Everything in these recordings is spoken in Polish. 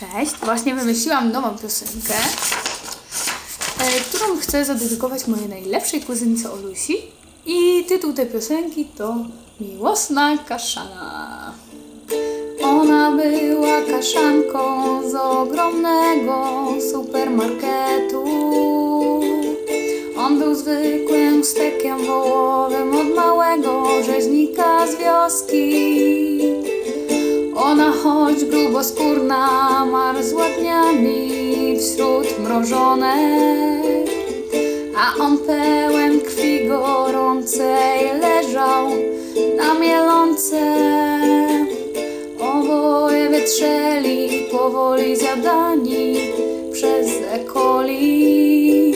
Cześć, właśnie wymyśliłam nową piosenkę, e, którą chcę zadedykować mojej najlepszej kuzynce Olusi. I tytuł tej piosenki to Miłosna kaszana. Ona była kaszanką z ogromnego supermarketu. On był zwykłym stekiem wołowym od małego rzeźnika z wioski. Ona choć gruboskórna, marzła dniami wśród mrożonek, a on pełen krwi gorącej leżał na mielące. Oboje wytrzeli powoli zjadani przez E. coli.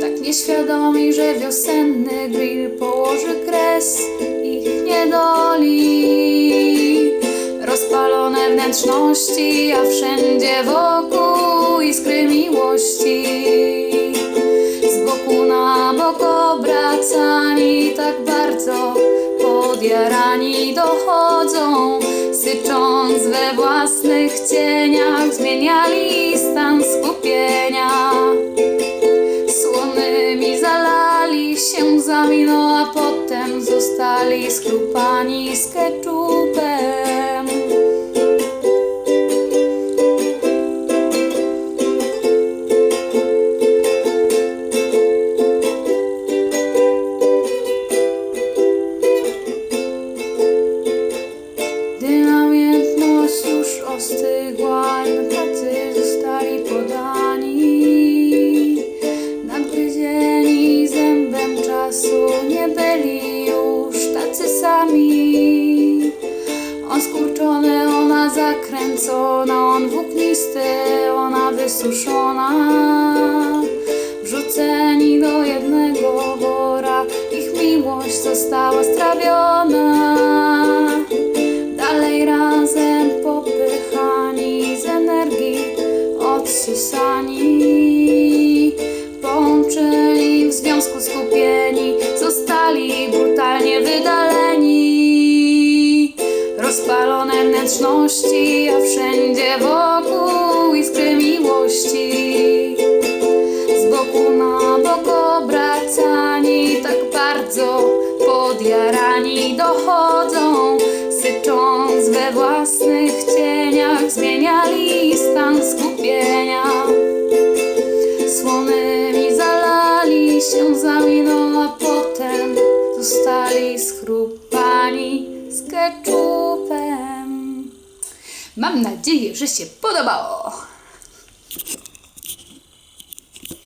Tak nieświadomi, że wiosenny grill położy kres ich niedoli. Wnętrzności, a wszędzie wokół iskry miłości. Z boku na bok obracani, tak bardzo podjarani dochodzą, sycząc we własnych cieniach, zmieniali stan skupienia. Słonymi zalali się zaminą, a potem zostali skrupani z keczupem. I tacy zostali podani. Nadgryzieni zębem czasu nie byli już tacy sami. On skurczony, ona zakręcona, on włóknisty, ona wysuszona. Wrzuceni do jednego wora, ich miłość została strawiona. Wnętrzności, a wszędzie wokół iskry miłości z boku na bok obracani, tak bardzo podjarani dochodzą, sycząc we własnych cieniach, zmieniali stan skupienia. Słonymi zalali się zaminą, a potem zostali schrupani z keczupem. Mam nadzieję, że się podobało.